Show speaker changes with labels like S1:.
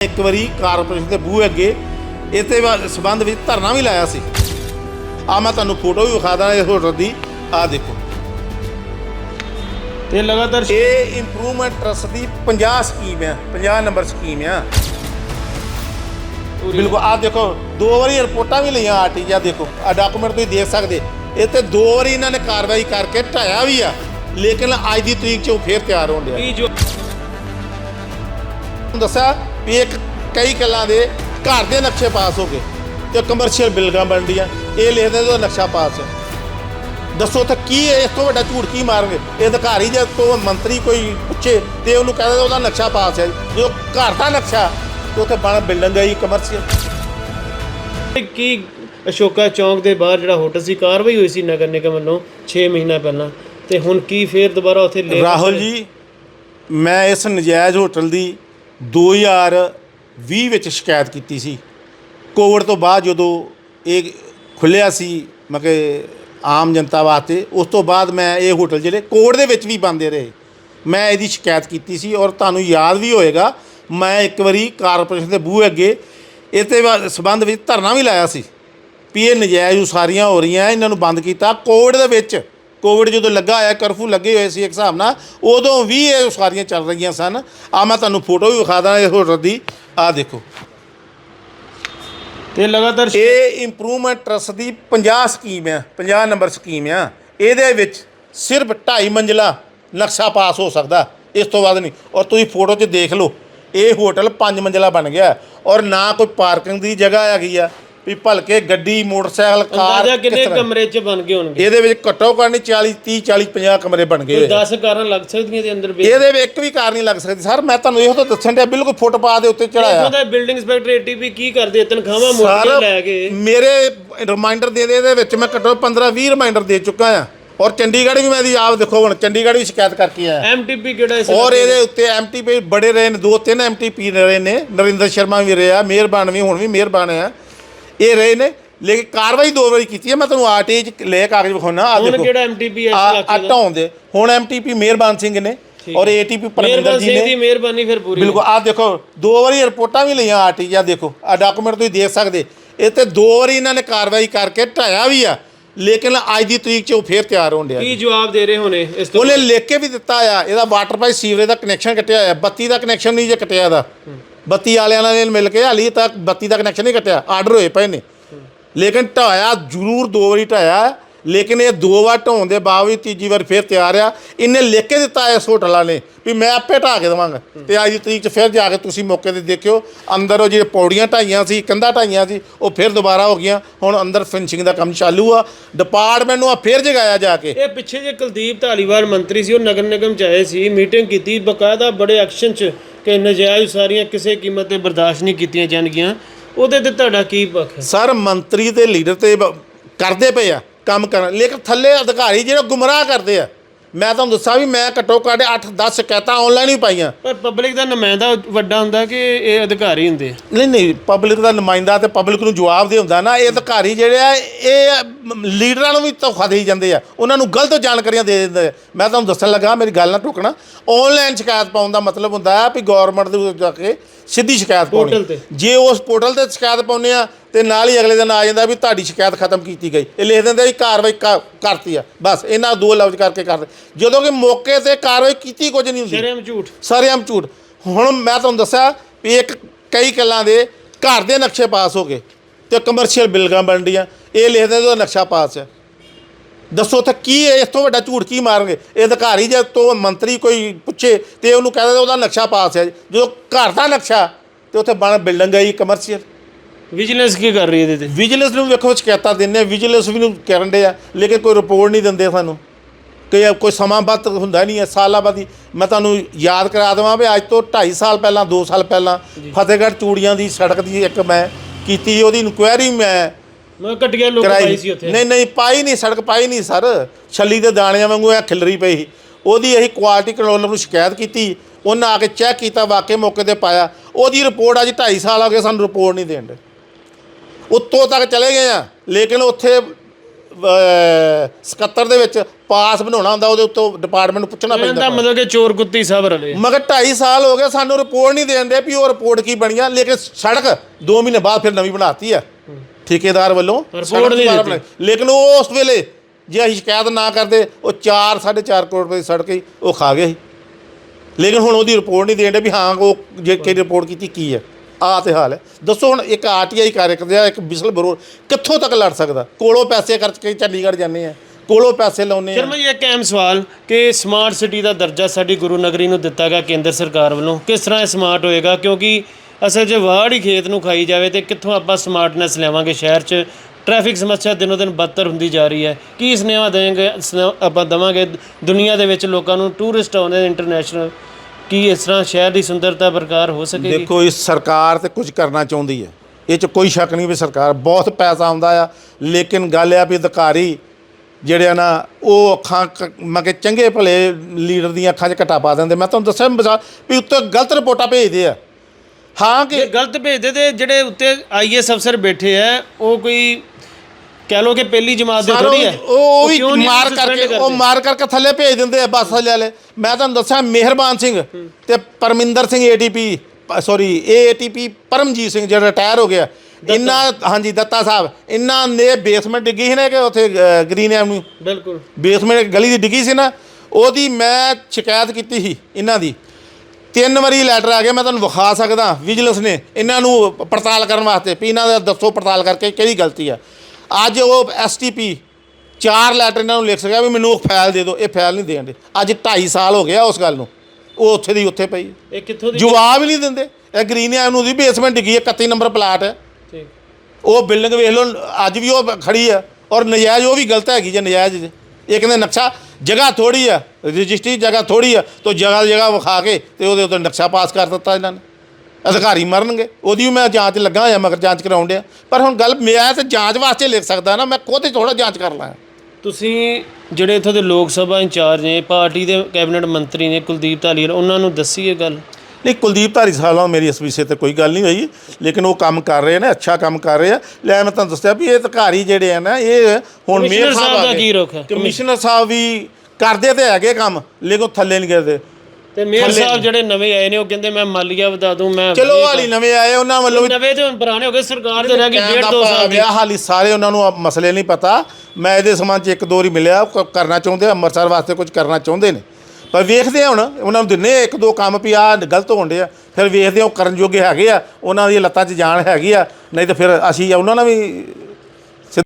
S1: ਇੱਕ ਵਾਰੀ ਕਾਰਪੋਰੇਸ਼ਨ ਦੇ ਬੂਹੇ ਅੱਗੇ ਇਤੇ ਸਬੰਧ ਵਿੱਚ ਧਰਨਾ ਵੀ ਲਾਇਆ ਸੀ। ਆ ਮੈਂ ਤੁਹਾਨੂੰ ਫੋਟੋ ਵੀ ਵਿਖਾ ਦਾਂ ਇਸ ਹੋਟਲ ਦੀ। ਆ ਦੇਖੋ।
S2: ਤੇ ਲਗਾਤਾਰ
S1: ਇਹ ਇੰਪਰੂਵਮੈਂਟ ਟਰਸਟ ਦੀ 50 ਸਕੀਮ ਹੈ 50 ਨੰਬਰ ਸਕੀਮ ਆ। ਬਿਲਕੁਲ ਆ ਦੇਖੋ ਦੋ ਵਾਰੀ ਰਿਪੋਰਟਾਂ ਵੀ ਲਈਆਂ ਆਰਟੀ ਆ ਦੇਖੋ। ਆ ਡਾਕੂਮੈਂਟ ਤੁਸੀਂ ਦੇਖ ਸਕਦੇ। ਇਹ ਤੇ ਦੋ ਵਾਰੀ ਇਹਨਾਂ ਨੇ ਕਾਰਵਾਈ ਕਰਕੇ ਢਾਇਆ ਵੀ ਆ ਲੇਕਿਨ ਅੱਜ ਦੀ ਤਰੀਕ 'ਚ ਉਹ ਫੇਰ ਤਿਆਰ ਹੋਣ ਡਿਆ। ਦੱਸਿਆ ਵੀ ਇੱਕ ਕਈ ਕਲਾਂ ਦੇ ਘਰ ਦੇ ਨਕਸ਼ੇ ਪਾਸ ਹੋ ਗਏ ਤੇ ਕਮਰਸ਼ੀਅਲ ਬਿਲਡਿੰਗਾਂ ਬਣਦੀਆਂ ਇਹ ਲਿਖਦੇ ਜੋ ਨਕਸ਼ਾ ਪਾਸ। ਹੈ ਦੱਸੋ ਤਾਂ ਕੀ ਹੈ ਇਸ ਤੋਂ ਵੱਡਾ ਝੂਠ ਕੀ ਮਾਰਨਗੇ? ਇਹ ਅਧਿਕਾਰੀ ਜੇ ਤੋਂ ਮੰਤਰੀ ਕੋਈ ਪੁੱਛੇ ਤੇ ਉਹਨੂੰ ਕਹਿੰਦਾ ਉਹਦਾ ਨਕਸ਼ਾ ਪਾਸ ਹੈ। ਜੋ ਘਰ ਦਾ ਨਕਸ਼ਾ ਤੇ ਉੱਥੇ ਬਣ ਬਿਲਡਿੰਗ ਹੈ ਕਮਰਸ਼ੀਅਲ
S2: ਕੀ ਅਸ਼ੋਕਾ ਚੌਂਕ ਦੇ ਬਾਹਰ ਜਿਹੜਾ ਹੋਟਲ ਸੀ ਕਾਰਵਾਈ ਹੋਈ ਸੀ ਨਗਰ ਨਿਗਮ ਵੱਲੋਂ 6 ਮਹੀਨਾ ਪਹਿਲਾਂ। ਤੇ ਹੁਣ ਕੀ ਫੇਰ ਦੁਬਾਰਾ ਉੱਥੇ
S1: ਰਾਹੁਲ ਜੀ ਮੈਂ ਇਸ ਨਜਾਇਜ਼ ਹੋਟਲ ਦੀ 2020 ਵਿੱਚ ਸ਼ਿਕਾਇਤ ਕੀਤੀ ਸੀ। ਕੋਵਿਡ ਤੋਂ ਬਾਅਦ ਜਦੋਂ ਇਹ ਖੁੱਲਿਆ ਸੀ, ਮੈਂ ਕਿ ਆਮ ਜਨਤਾ ਵਾਸਤੇ, ਉਸ ਤੋਂ ਬਾਅਦ ਮੈਂ ਇਹ ਹੋਟਲ ਜਿਹੜੇ ਕੋਵਿਡ ਦੇ ਵਿੱਚ ਵੀ ਬੰਦੇ ਰਹੇ, ਮੈਂ ਇਹਦੀ ਸ਼ਿਕਾਇਤ ਕੀਤੀ ਸੀ ਔਰ ਤੁਹਾਨੂੰ ਯਾਦ ਵੀ ਹੋਏਗਾ, ਮੈਂ ਇੱਕ ਵਾਰੀ ਕਾਰਪੋਰੇਸ਼ਨ ਦੇ ਬੂਹੇ ਅੱਗੇ ਇਹਤੇ ਸਬੰਧ ਵਿੱਚ ਧਰਨਾ ਵੀ ਲਾਇਆ ਸੀ ਵੀ ਇਹ ਨਜਾਇਜ਼ ਉਸਾਰੀਆਂ ਹੋ ਰਹੀਆਂ, ਇਹਨਾਂ ਨੂੰ ਬੰਦ ਕੀਤਾ ਕੋਵਿਡ ਦੇ ਵਿੱਚ। ਕੋਵਿਡ ਜਦੋਂ ਲੱਗਾ ਹੋਇਆ ਕਰਫਿਊ ਲੱਗੇ ਹੋਏ ਸੀ ਇੱਕ ਹਿਸਾਬ ਨਾਲ ਉਦੋਂ ਵੀ ਇਹ ਉਸਾਰੀਆਂ ਚੱਲ ਰਹੀਆਂ ਸਨ। ਆ ਮੈਂ ਤੁਹਾਨੂੰ ਫੋਟੋ ਵੀ ਵਿਖਾ ਦਾਂ ਇਸ ਹੋਟਲ ਦੀ ਆ ਦੇਖੋ।
S2: ਤੇ ਲਗਾਤਾਰ
S1: ਇਹ ਇੰਪਰੂਵਮੈਂਟ ਟਰਸਟ ਦੀ 50 ਸਕੀਮ ਹੈ 50 ਨੰਬਰ ਸਕੀਮ ਆ। ਇਹਦੇ ਵਿੱਚ ਸਿਰਫ 2.5 ਮੰਜ਼ਲਾ ਨਕਸ਼ਾ ਪਾਸ ਹੋ ਸਕਦਾ ਇਸ ਤੋਂ ਵੱਧ ਨਹੀਂ। ਔਰ ਤੁਸੀਂ ਫੋਟੋ 'ਚ ਦੇਖ ਲਓ ਇਹ ਹੋਟਲ 5 ਮੰਜ਼ਲਾ ਬਣ ਗਿਆ। ਔਰ ਨਾ ਕੋਈ ਪਾਰਕਿੰਗ ਦੀ ਜਗ੍ਹਾ ਹੈਗੀ ਆ। ਵੀ ਭਲਕੇ ਗੱਡੀ ਮੋਟਰਸਾਈਕਲ ਕਾਰ
S2: ਅੰਦਾਜ਼ਾ
S1: ਕਿਸ
S2: ਕਿੰਨੇ
S1: ਤਰ੍ਹਾਂ-
S2: ਕਮਰੇ ਚ ਬਣ ਗਏ ਹੋਣਗੇ?
S1: ਇਹਦੇ ਵਿੱਚ ਘੱਟੋ ਘੱਟ ਨਹੀਂ 40 30 40 50 ਕਮਰੇ ਬਣ ਗਏ ਹੋਏ ਆ।
S2: 10 ਕਾਰਾਂ ਲੱਗ ਸਕਦੀਆਂ ਦੇ ਅੰਦਰ ਵੀ?
S1: ਇਹਦੇ ਵਿੱਚ ਇੱਕ ਵੀ ਕਾਰ ਨਹੀਂ ਲੱਗ ਸਕਦੀ। ਸਰ ਮੈਂ ਤੁਹਾਨੂੰ ਇਹੋ ਤਾਂ ਦੱਸਣ ਡਿਆ ਬਿਲਕੁਲ ਫੁੱਟਪਾਥ ਦੇ ਉੱਤੇ ਚੜਾਇਆ
S2: ਉਹਦਾ ਬਿਲਡਿੰਗ ਇੰਸਪੈਕਟਰ ਏਟੀਪੀ ਕੀ ਕਰਦੇ ਆ? ਤਨਖਾਹਾਂ ਮੋਟੀਆਂ ਲੈ ਕੇ
S1: ਮੇਰੇ ਰਿਮਾਈਂਡਰ ਦੇ ਦੇ ਇਹਦੇ ਵਿੱਚ ਮੈਂ ਘੱਟੋ 15 20 ਰਿਮਾਈਂਡਰ ਦੇ ਚੁੱਕਾ ਆ। ਔਰ ਚੰਡੀਗੜ੍ਹ ਵੀ ਮੈਂ ਦੀ ਆਪ ਦੇਖੋ ਹੁਣ ਚੰਡੀਗੜ੍ਹ ਵੀ ਸ਼ਿਕਾਇਤ ਕਰਕੇ ਆਇਆ।
S2: ਐਮਟੀਪੀ ਕਿਹੜਾ ਇਸ
S1: ਔਰ ਇਹਦੇ ਉੱਤੇ ਐਮਟੀਪੀ ਬੜੇ ਰਹੇ ਨੇ ਦੋ ਤਿੰਨ ਐਮਟੀਪੀ ਰਹੇ ਨੇ। ਨਰਿੰਦਰ ਸ਼ਰਮਾ ਵੀ ਰਿਹਾ ਮਿਹਰਬਾਨ ਵੀ ਹੁਣ ਵੀ ਮਿਹਰਬਾਨ ਆ। ਇਹ ਰਹੇ ਨੇ ਲੇਕਿਨ ਕਾਰਵਾਈ ਦੋ ਵਾਰੀ ਕੀਤੀ ਹੈ ਮੈਂ ਤੁਹਾਨੂੰ ਆਰਟੀ ਚ ਲੈ ਕਾਗਜ਼ ਵਿਖਾਉਣਾ ਆ
S2: ਹੁਣ
S1: ਦੇਖੋ।
S2: ਕਿਹੜਾ ਐਮਟੀਪੀ ਇਸ
S1: ਆ
S2: ਇਲਾਕੇ ਦਾ?
S1: ਦੇ। ਹੁਣ ਐਮਟੀਪੀ ਮਿਹਰਬਾਨ ਸਿੰਘ ਨੇ ਔਰ ਏਟੀਪੀ ਪਰਮਿੰਦਰ
S2: ਮਿਹਰਬਾਨ
S1: ਜੀ
S2: ਸਿੰਘ ਦੀ ਮਿਹਰਬਾਨੀ ਫਿਰ ਪੂਰੀ
S1: ਬਿਲਕੁਲ ਆ ਦੇਖੋ ਦੋ ਵਾਰੀ ਰਿਪੋਰਟਾਂ ਵੀ ਲਈਆਂ ਆਰਟੀ ਆ ਦੇਖੋ ਆ ਡਾਕੂਮੈਂਟ ਤੁਸੀਂ ਦੇਖ ਸਕਦੇ। ਇਹ ਤੇ ਦੋ ਵਾਰੀ ਇਹਨਾਂ ਨੇ ਕਾਰਵਾਈ ਕਰਕੇ ਢਾਇਆ ਵੀ ਆ ਲੇਕਿਨ ਅੱਜ ਦੀ ਤਰੀਕ 'ਚ ਉਹ ਫੇਰ ਤਿਆਰ ਹੋਣ ਡਿਆ
S2: ਕੀ ਜਵਾਬ ਦੇ ਰਹੇ ਹੋਣੇ ਇਸ ਤੋਂ
S1: ਉਹਨੇ ਲਿਖ ਕੇ ਵੀ ਦਿੱਤਾ ਆ ਇਹਦਾ ਵਾਟਰ ਪਾਈਪ ਸੀਵਰੇਜ ਦਾ ਕਨੈਕਸ਼ਨ ਕੱਟਿਆ ਹੋਇਆ ਬੱਤੀ ਦਾ ਕਨੈਕਸ਼ਨ ਨਹੀਂ ਜੇ ਕੱਟਿਆ ਦਾ ਬੱਤੀ ਵਾਲਿਆਂ ਨਾਲ ਮਿਲ ਕੇ ਹਾਲੀ ਤੱਕ ਬੱਤੀ ਦਾ ਕਨੈਕਸ਼ਨ ਨਹੀਂ ਕੱਟਿਆ ਆਰਡਰ ਹੋਏ ਪਏ ਨੇ। ਲੇਕਿਨ ਢਾਇਆ ਜ਼ਰੂਰ ਦੋ ਵਾਰੀ ਢਾਇਆ ਲੇਕਿਨ ਇਹ ਦੋ ਵਾਰ ਢਾਉਣ ਦੇ ਬਾਵਜੂਦ ਤੀਜੀ ਵਾਰ ਫੇਰ ਤਿਆਰ ਆ। ਇਹਨੇ ਲਿਖ ਕੇ ਦਿੱਤਾ ਇਸ ਹੋਟਲ ਵਾਲੇ ਵੀ ਮੈਂ ਆਪੇ ਢਾ ਕੇ ਦੇਵਾਂਗਾ। ਤੇ ਅੱਜ ਦੀ ਤਰੀਕ 'ਚ ਫਿਰ ਜਾ ਕੇ ਤੁਸੀਂ ਮੌਕੇ ਤੇ ਦੇਖਿਓ, ਅੰਦਰ ਉਹ ਜਿਹੜੇ ਪੌੜੀਆਂ ਢਾਈਆਂ ਸੀ, ਕੰਧਾਂ ਢਾਈਆਂ ਸੀ, ਉਹ ਫਿਰ ਦੁਬਾਰਾ ਹੋ ਗਈਆਂ। ਹੁਣ ਅੰਦਰ ਫਿਨਿਸ਼ਿੰਗ ਦਾ ਕੰਮ ਚਾਲੂ ਆ। ਡਿਪਾਰਟਮੈਂਟ ਨੂੰ ਆ ਫਿਰ ਜਗਾਇਆ ਜਾ ਕੇ।
S2: ਇਹ ਪਿੱਛੇ ਜੇ ਕੁਲਦੀਪ ਧਾਲੀਵਾਲ ਮੰਤਰੀ ਸੀ, ਉਹ ਨਗਰ ਨਿਗਮ ਚ ਆਏ ਸੀ ਮੀਟਿੰਗ ਕੀਤੀ। ਬਕਾਇਦਾ ਬੜੇ ਐਕਸ਼ਨ ਚ ਕਿ ਨਜਾਇਜ਼ ਸਾਰੀਆਂ ਕਿਸੇ ਕੀਮਤ ਤੇ ਬਰਦਾਸ਼ਤ ਨਹੀਂ ਕੀਤੀਆਂ ਜਾਣਗੀਆਂ। ਉਹਦੇ ਤੇ ਤੁਹਾਡਾ ਕੀ ਪੱਖ ਹੈ?
S1: ਸਰ, ਮੰਤਰੀ ਤੇ ਲੀਡਰ ਤੇ ਬ- ਕਰਦੇ ਪਏ ਆ ਕੰਮ ਕਰਨ। ਲੇਕਿਨ ਥੱਲੇ ਅਧਿਕਾਰੀ ਜਿਹੜੇ ਗੁੰਮਰਾਹ ਕਰਦੇ ਆ ਮੈਂ ਤੁਹਾਨੂੰ ਦੱਸਾਂ ਵੀ ਮੈਂ ਘੱਟੋ ਘੱਟ 8-10 ਸ਼ਿਕਾਇਤਾਂ ਆਨਲਾਈਨ ਹੀ ਪਾਈਆਂ।
S2: ਪਰ ਪਬਲਿਕ ਦਾ ਨੁਮਾਇੰਦਾ ਵੱਡਾ ਹੁੰਦਾ ਕਿ ਇਹ ਅਧਿਕਾਰੀ ਹੁੰਦੇ
S1: ਨਹੀਂ ਨਹੀਂ ਪਬਲਿਕ ਦਾ ਨੁਮਾਇੰਦਾ ਤੇ ਪਬਲਿਕ ਨੂੰ ਜਵਾਬ ਦੇ ਹੁੰਦਾ ਨਾ ਇਹ ਅਧਿਕਾਰੀ ਜਿਹੜੇ ਆ ਇਹ ਲੀਡਰਾਂ ਨੂੰ ਵੀ ਧੋਖਾ ਦੇਈ ਜਾਂਦੇ ਆ। ਉਹਨਾਂ ਨੂੰ ਗਲਤ ਜਾਣਕਾਰੀਆਂ ਦੇ ਦਿੰਦੇ ਆ। ਮੈਂ ਤੁਹਾਨੂੰ ਦੱਸਣ ਲੱਗਾ ਮੇਰੀ ਗੱਲ ਨਾ ਟੋਕਣਾ। ਆਨਲਾਈਨ ਸ਼ਿਕਾਇਤ ਪਾਉਣ ਦਾ ਮਤਲਬ ਹੁੰਦਾ ਹੈ ਵੀ ਗਵਰਨਮੈਂਟ ਦੇ ਉੱਤੇ ਜਾ ਕੇ ਸਿੱਧੀ ਸ਼ਿਕਾਇਤ
S2: ਪੋਰਟਲ
S1: ਪਾਉਣੀ।
S2: ਤੇ।
S1: ਜੇ ਉਸ ਪੋਰਟਲ ਤੇ ਸ਼ਿਕਾਇਤ ਪਾਉਂਦੇ ਆ ਤੇ ਨਾਲ ਹੀ ਅਗਲੇ ਦਿਨ ਆ ਜਾਂਦਾ ਵੀ ਤੁਹਾਡੀ ਸ਼ਿਕਾਇਤ ਖਤਮ ਕੀਤੀ ਗਈ। ਇਹ ਲਿਖ ਦਿੰਦੇ ਵੀ ਕਾਰਵਾਈ ਕਰਤੀ ਆ। ਬਸ ਇਹਨਾਂ ਦੋ ਲਫ਼ਜ਼ ਕਰਕੇ ਕਰਦੇ। ਜਦੋਂ ਕਿ ਮੌਕੇ ਤੇ ਕਾਰਵਾਈ ਕੀਤੀ ਕੁਝ ਨਹੀਂ ਹੁੰਦੀ।
S2: ਸ਼ਰਮ ਝੂਠ।
S1: ਸਰੇਆਮ ਝੂਠ। ਹੁਣ ਮੈਂ ਤੁਹਾਨੂੰ ਦੱਸਿਆ ਵੀ ਇੱਕ ਕਈ ਕਲਾਂ ਦੇ ਘਰ ਦੇ ਨਕਸ਼ੇ ਪਾਸ ਹੋ ਗਏ ਤੇ ਕਮਰਸ਼ੀਅਲ ਬਿਲਡਿੰਗਾਂ ਬਣਦੀਆਂ ਇਹ ਲਿਖਦੇ ਜੋ ਨਕਸ਼ਾ ਪਾਸ ਹੈ ਦੱਸੋ ਤਾਂ ਕੀ ਇਸ ਤੋਂ ਵੱਡਾ ਝੂਠ ਕੀ ਮਾਰਨਗੇ? ਇਹ ਅਧਿਕਾਰੀ ਜੇ ਤੋਂ ਮੰਤਰੀ ਕੋਈ ਪੁੱਛੇ ਤੇ ਉਹਨੂੰ ਕਹਿੰਦਾ ਉਹਦਾ ਨਕਸ਼ਾ ਪਾਸ ਹੈ ਜਦੋਂ ਘਰ ਦਾ ਨਕਸ਼ਾ ਤੇ ਉੱਥੇ ਬਣ ਬਿਲਡਿੰਗ ਹੈ ਕਮਰਸ਼ੀਅਲ
S2: ਵਿਜੀਲੈਂਸ ਕੀ ਕਰ ਰਹੀ ਹੈ ਇਹਦੇ ਤੇ?
S1: ਵਿਜੀਲੈਂਸ ਨੂੰ ਵੇਖੋ ਸ਼ਿਕਾਇਤਾਂ ਦਿੰਦੇ ਆ ਵਿਜੀਲੈਂਸ ਵੀ ਨੂੰ ਕਰਨ ਦੇ ਆ ਲੇਕਿਨ ਕੋਈ ਰਿਪੋਰਟ ਨਹੀਂ ਦਿੰਦੇ ਸਾਨੂੰ। ਕਿ ਕੋਈ ਸਮਾਂ ਬਾਅਦ ਹੁੰਦਾ ਨਹੀਂ ਹੈ ਸਾਲਾਂ ਬਾਅਦ ਹੀ। ਮੈਂ ਤੁਹਾਨੂੰ ਯਾਦ ਕਰਾ ਦੇਵਾਂ ਵੀ ਅੱਜ ਤੋਂ 2.5 ਸਾਲ ਪਹਿਲਾਂ 2 ਸਾਲ ਪਹਿਲਾਂ ਫਤਿਹਗੜ੍ਹ ਚੂੜੀਆਂ ਦੀ ਸੜਕ ਦੀ ਇੱਕ ਮੈਂ ਕੀਤੀ ਉਹਦੀ ਇਨਕੁਆਇਰੀ ਮੈਂ
S2: ਮੈਂ ਘਟਿਆ ਲੋਕ ਪਾਈ ਸੀ। ਉੱਥੇ।
S1: ਨਹੀਂ ਨਹੀਂ ਪਾਈ ਨਹੀਂ ਸੜਕ ਪਾਈ ਨਹੀਂ ਸਰ। ਛੱਲੀ ਦੇ ਦਾਣਿਆਂ ਵਾਂਗੂ ਇਹ ਖਿਲਰੀ ਪਈ ਸੀ। ਉਹਦੀ ਅਸੀਂ ਕੁਆਲਿਟੀ ਕੰਟਰੋਲਰ ਨੂੰ ਸ਼ਿਕਾਇਤ ਕੀਤੀ। ਉਹਨਾਂ ਆ ਕੇ ਚੈੱਕ ਕੀਤਾ ਵਾਕਈ ਮੌਕੇ ਤੇ ਪਾਇਆ। ਉਹਦੀ ਰਿਪੋਰਟ ਅੱਜ 2.5 ਸਾਲ ਹੋ ਗਏ ਸਾਨੂੰ ਰਿਪੋਰਟ ਨਹੀਂ ਦੇਣ ਦੇ ਉੱਤੋਂ ਤੱਕ ਚਲੇ ਗਏ ਆ। ਲੇਕਿਨ ਉੱਥੇ 77 ਦੇ ਵਿੱਚ ਪਾਸ ਬਣਾਉਣਾ ਹੁੰਦਾ ਉਹਦੇ ਉੱਤੋਂ ਡਿਪਾਰਟਮੈਂਟ ਨੂੰ ਪੁੱਛਣਾ
S2: ਇਹਦਾ
S1: ਪੈਂਦਾ
S2: ਮਤਲਬ ਕਿ ਚੋਰ ਕੁੱਤੀ ਸਭ ਰਲੇ।
S1: ਮਗਰ 2.5 ਸਾਲ ਹੋ ਗਏ ਸਾਨੂੰ ਰਿਪੋਰਟ ਨਹੀਂ ਦੇਣ ਦੇ ਵੀ ਉਹ ਰਿਪੋਰਟ ਕੀ ਬਣੀ ਆ। ਲੇਕਿਨ ਸੜਕ 2 ਮਹੀਨੇ ਬਾਅਦ ਫਿਰ ਨਵੀਂ ਬਣਾਤੀ ਆ। ਠੇਕੇਦਾਰ ਵੱਲੋਂ
S2: ਰਿਪੋਰਟ ਨਹੀਂ ਦਿੱਤੀ।
S1: ਲੇਕਿਨ ਉਹ ਉਸ ਵੇਲੇ ਜੇ ਅਸੀਂ ਸ਼ਿਕਾਇਤ ਨਾ ਕਰਦੇ ਉਹ 4 4.5 ਕਰੋੜ ਰੁਪਏ ਦੀ ਸੜਕ ਹੀ ਉਹ ਖਾ ਗਏ ਸੀ। ਲੇਕਿਨ ਹੁਣ ਉਹਦੀ ਰਿਪੋਰਟ ਨਹੀਂ ਦੇਣ ਦੇ ਵੀ ਹਾਂ ਉਹ ਜੇ ਕਿ ਰਿਪੋਰਟ ਕੀਤੀ ਕੀ ਹੈ ਆ ਤੇ ਹਾਲ ਹੈ। ਦੱਸੋ ਹੁਣ ਇੱਕ ਆਰਟੀਆਈ ਕਾਰਜਕਰਤਾ ਜਾਂ ਇੱਕ ਵਿਸਲ ਬਰੋਰ ਕਿੱਥੋਂ ਤੱਕ ਲੜ ਸਕਦਾ? ਕੋਲੋਂ ਪੈਸੇ ਖਰਚ ਕੇ ਚੰਡੀਗੜ੍ਹ ਜਾਂਦੇ ਆ, ਕੋਲੋਂ ਪੈਸੇ ਲਾਉਨੇ ਆ।
S2: ਸ਼ਰਮਾ ਜੀ, ਇੱਕ ਅਹਿਮ ਸਵਾਲ ਕਿ ਸਮਾਰਟ ਸਿਟੀ ਦਾ ਦਰਜਾ ਸਾਡੀ ਗੁਰੂ ਨਗਰੀ ਨੂੰ ਦਿੱਤਾ ਗਿਆ ਕੇਂਦਰ ਸਰਕਾਰ ਵੱਲੋਂ। ਕਿਸ ਤਰ੍ਹਾਂ ਇਹ ਸਮਾਰਟ ਹੋਏਗਾ? ਕਿਉਂਕਿ ਅਸਲ 'ਚ ਵਾੜ ਹੀ ਖੇਤ ਨੂੰ ਖਾਈ ਜਾਵੇ ਤੇ ਕਿੱਥੋਂ ਆਪਾਂ ਸਮਾਰਟਨੈਸ ਲਿਆਵਾਂਗੇ? ਸ਼ਹਿਰ 'ਚ ਟ੍ਰੈਫਿਕ ਸਮੱਸਿਆ ਦਿਨੋ ਦਿਨ ਬਦਤਰ ਹੁੰਦੀ ਜਾ ਰਹੀ ਹੈ। ਕੀ ਸੁਨੇਹਾ ਦੇਵਾਂਗੇ ਆਪਾਂ ਦਵਾਂਗੇ ਦੁਨੀਆ ਦੇ ਵਿੱਚ ਲੋਕਾਂ ਨੂੰ? ਟੂਰਿਸਟ ਆਉਂਦੇ ਨੇ ਇੰਟਰਨੈਸ਼ਨਲ ਕੀ ਇਸ ਤਰ੍ਹਾਂ ਸ਼ਹਿਰ ਦੀ ਸੁੰਦਰਤਾ ਬਰਕਰਾਰ ਹੋ ਸਕੇਗੀ?
S1: ਦੇਖੋ ਇਹ ਸਰਕਾਰ ਤੇ ਕੁਝ ਕਰਨਾ ਚਾਹੁੰਦੀ ਹੈ। ਇਹ 'ਚ ਕੋਈ ਸ਼ੱਕ ਨਹੀਂ ਵੀ ਸਰਕਾਰ ਬਹੁਤ ਪੈਸਾ ਆਉਂਦਾ ਆ। ਲੇਕਿਨ ਗੱਲ ਆ ਵੀ ਅਧਿਕਾਰੀ ਜਿਹੜੇ ਆ ਨਾ ਉਹ ਅੱਖਾਂ ਕ- ਮੈਂ ਕਿ ਚੰਗੇ ਭਲੇ ਲੀਡਰ ਦੀਆਂ ਅੱਖਾਂ 'ਚ ਘਟਾ ਪਾ ਦਿੰਦੇ। ਮੈਂ ਤੁਹਾਨੂੰ ਦੱਸਿਆ ਮਿਸਾਲ ਵੀ ਉੱਤੇ ਗਲਤ ਰਿਪੋਰਟਾਂ ਭੇਜਦੇ ਆ। ਹਾਂ ਕਿ
S2: ਜੇ ਗਲਤ ਭੇਜਦੇ ਤੇ ਜਿਹੜੇ ਉੱਤੇ ਆਈਐਸ ਅਫਸਰ ਬੈਠੇ ਆ ਉਹ ਕੋਈ ਕਹਿ ਲੋ ਕਿ ਪਹਿਲੀ ਜਮਾਤ ਦੇ ਥੋੜੀ ਹੈ।
S1: ਉਹ ਵੀ
S2: ਕਿਉਂ ਨਹੀਂ
S1: ਮਾਰ
S2: suspend
S1: ਕਰਕੇ ਉਹ
S2: ਕਰਦੇ?
S1: ਮਾਰ ਕਰਕੇ ਥੱਲੇ ਭੇਜ ਦਿੰਦੇ ਆ ਬੱਸ ਥੱਲੇ ਵਾਲੇ। ਮੈਂ ਤੁਹਾਨੂੰ ਦੱਸਿਆ ਮਿਹਰਬਾਨ ਸਿੰਘ ਤੇ Paraminder Singh ATP sorry ATP Paramjit Singh ਜਿਹੜਾ ਰਿਟਾਇਰ ਹੋ ਗਿਆ। ਇੰਨਾ ਹਾਂਜੀ ਦੱਤਾ ਸਾਹਿਬ ਇੰਨਾ ਨੇ ਬੇਸਮੈਂਟ ਡਿੱਗੀ ਸੀ ਨਾ ਕਿ ਉੱਥੇ ਗ੍ਰੀਨ ਐਵਨਿਊ
S2: ਬਿਲਕੁਲ।
S1: ਬੇਸਮੈਂਟ ਗਲੀ ਦੀ ਡਿੱਗੀ ਸੀ ਨਾ ਉਹਦੀ ਮੈਂ ਸ਼ਿਕਾਇਤ ਕੀਤੀ ਸੀ ਇਹਨਾਂ ਦੀ। ਤਿੰਨ ਵਾਰੀ ਲੈਟਰ ਆ ਗਿਆ ਮੈਂ ਤੁਹਾਨੂੰ ਵਿਖਾ ਸਕਦਾ ਵਿਜੀਲੈਂਸ ਨੇ। ਇਹਨਾਂ ਨੂੰ ਪੜਤਾਲ ਕਰਨ ਵਾਸਤੇ ਵੀ ਇਹਨਾਂ ਦਾ ਦੱਸੋ ਪੜਤਾਲ ਕਰਕੇ ਕਿਹੜੀ ਗਲਤੀ ਆ। ਅੱਜ ਉਹ ਐਸਟੀਪੀ ਚਾਰ ਲੈਟਰ ਇਹਨਾਂ ਨੂੰ ਲਿਖ ਸਕਿਆ ਵੀ ਮੈਨੂੰ ਉਹ ਫਾਈਲ ਦੇ ਦਿਓ ਇਹ ਫਾਈਲ ਨਹੀਂ ਦੇਣ ਦੇ। ਅੱਜ 2.5 ਸਾਲ ਹੋ ਗਿਆ ਉਸ ਗੱਲ ਨੂੰ। ਉਹ ਉੱਥੇ ਦੀ ਉੱਥੇ ਪਈ।
S2: ਇਹ ਕਿੱਥੋਂ ਦੀ
S1: ਜਵਾਬ ਹੀ ਨਹੀਂ ਦਿੰਦੇ। ਇਹ ਗ੍ਰੀਨ ਐਵਨਿਊ ਦੀ ਬੇਸਮੈਂਟ ਡਿੱਗੀ ਹੈ 31 ਨੰਬਰ ਪਲਾਟ ਹੈ।
S2: ਠੀਕ।
S1: ਉਹ ਬਿਲਡਿੰਗ ਵੇਖ ਲਓ ਅੱਜ ਵੀ ਉਹ ਖੜੀ ਆ ਔਰ ਨਜਾਇਜ਼ ਉਹ ਵੀ ਗਲਤ ਹੈਗੀ ਜੇ ਨਜਾਇਜ਼ ਇਹ ਕਹਿੰਦੇ ਨਕਸ਼ਾ ਜਗ੍ਹਾ ਥੋੜੀ ਆ ਰਜਿਸਟਰੀ ਜਗ੍ਹਾ ਥੋੜੀ ਆ ਤੋਂ ਜਗ੍ਹਾ ਜਗ੍ਹਾ ਵਿਖਾ ਕੇ ਤੇ ਉਹਦੇ ਉੱਤੇ ਨਕਸ਼ਾ ਪਾਸ ਕਰ ਦਿੱਤਾ ਇਹਨਾਂ ਨੇ। ਅਧਿਕਾਰੀ ਮਰਨਗੇ। ਉਹਦੀ ਵੀ ਮੈਂ ਜਾਂਚ ਲੱਗਾ ਹੋਇਆ ਮਗਰ ਜਾਂਚ ਕਰਾਉਣ ਡਿਆ। ਪਰ ਹੁਣ ਗੱਲ ਮੈਂ ਤੇ ਜਾਂਚ ਵਾਸਤੇ ਲਿਖ ਸਕਦਾ ਨਾ ਮੈਂ ਖੁਦ ਹੀ ਥੋੜਾ ਜਾਂਚ ਕਰ ਲਾਂ।
S2: ਤੁਸੀਂ ਜਿਹੜੇ ਇੱਥੋਂ ਦੇ ਲੋਕ ਸਭਾ ਇੰਚਾਰਜ ਨੇ ਪਾਰਟੀ ਦੇ ਕੈਬਨਿਟ ਮੰਤਰੀ ਨੇ ਕੁਲਦੀਪ ਧਾਲੀਵਾਲ ਉਹਨਾਂ ਨੂੰ ਦੱਸੀ ਇਹ ਗੱਲ?
S1: ਨਹੀਂ ਕੁਲਦੀਪ ਧਾਰੀ ਸਾਹਿਬ ਨਾਲ ਮੇਰੀ ਇਸ ਵਿਸ਼ੇ ਤੇ ਕੋਈ ਗੱਲ ਨਹੀਂ ਹੋਈ। ਲੇਕਿਨ ਉਹ ਕੰਮ ਕਰ ਰਹੇ ਨੇ ਅੱਛਾ ਕੰਮ ਕਰ ਰਹੇ ਆ। ਲੈ ਮੈਂ ਤੁਹਾਨੂੰ ਦੱਸਿਆ ਵੀ ਇਹ ਅਧਿਕਾਰੀ ਜਿਹੜੇ ਆ ਨਾ ਇਹ ਹੁਣ ਮੇਅਰ ਸਾਹਿਬ
S2: ਦਾ। ਕੀ ਰੁਖ ਹੈ?
S1: ਕਮਿਸ਼ਨਰ ਸਾਹਿਬ ਵੀ ਕਰਦੇ ਤੇ ਹੈਗੇ ਕੰਮ ਲੇਕਿਨ ਥੱਲੇ ਨਹੀਂ ਕਰਦੇ
S2: ਤੇ ਮੇਅਰ ਸਾਹਿਬ ਜਿਹੜੇ ਨਵੇਂ ਆਏ ਨੇ ਉਹ ਕਹਿੰਦੇ ਮੈਂ ਮਾਲੀਆ ਵਧਾ ਦੂੰ ਮੈਂ
S1: ਚਲੋ ਹਾਲੀ ਨਵੇਂ ਆਏ ਉਹਨਾਂ ਵੱਲੋਂ ਵੀ
S2: ਨਵੇਂ ਤੇ ਹੁਣ ਪੁਰਾਣੇ ਹੋ ਗਏ ਸਰਕਾਰ ਤੇ ਰਹਿ ਗਈ ਡੇਢ
S1: ਦਾ
S2: ਦੋ ਸਾਲ ਦੀ।
S1: ਆ, ਹਾਲੀ ਸਾਰੇ ਉਹਨਾਂ ਨੂੰ ਆ ਮਸਲੇ ਨਹੀਂ ਪਤਾ। ਮੈਂ ਇਹਦੇ ਸਮਾਂ 'ਚ ਇੱਕ ਦੋ ਵਾਰੀ ਮਿਲਿਆ ਕਰਨਾ ਚਾਹੁੰਦੇ ਆ, ਅੰਮ੍ਰਿਤਸਰ ਵਾਸਤੇ ਕੁਝ ਕਰਨਾ ਚਾਹੁੰਦੇ ਨੇ। ਪਰ ਵੇਖਦੇ ਆ ਹੁਣ ਉਹਨਾਂ ਨੂੰ ਦਿੰਨੇ ਆ ਇੱਕ ਦੋ ਕੰਮ ਵੀ ਆ ਗਲਤ ਹੋਣ ਡਿਆ ਫਿਰ ਵੇਖਦੇ ਆ ਉਹ ਕਰਨ ਜੋਗੇ ਹੈਗੇ ਆ ਉਹਨਾਂ ਦੀ ਲੱਤਾਂ 'ਚ ਜਾਨ ਹੈਗੀ ਆ ਨਹੀਂ ਤਾਂ ਫਿਰ ਅਸੀਂ ਉਹਨਾਂ ਨਾਲ ਵੀ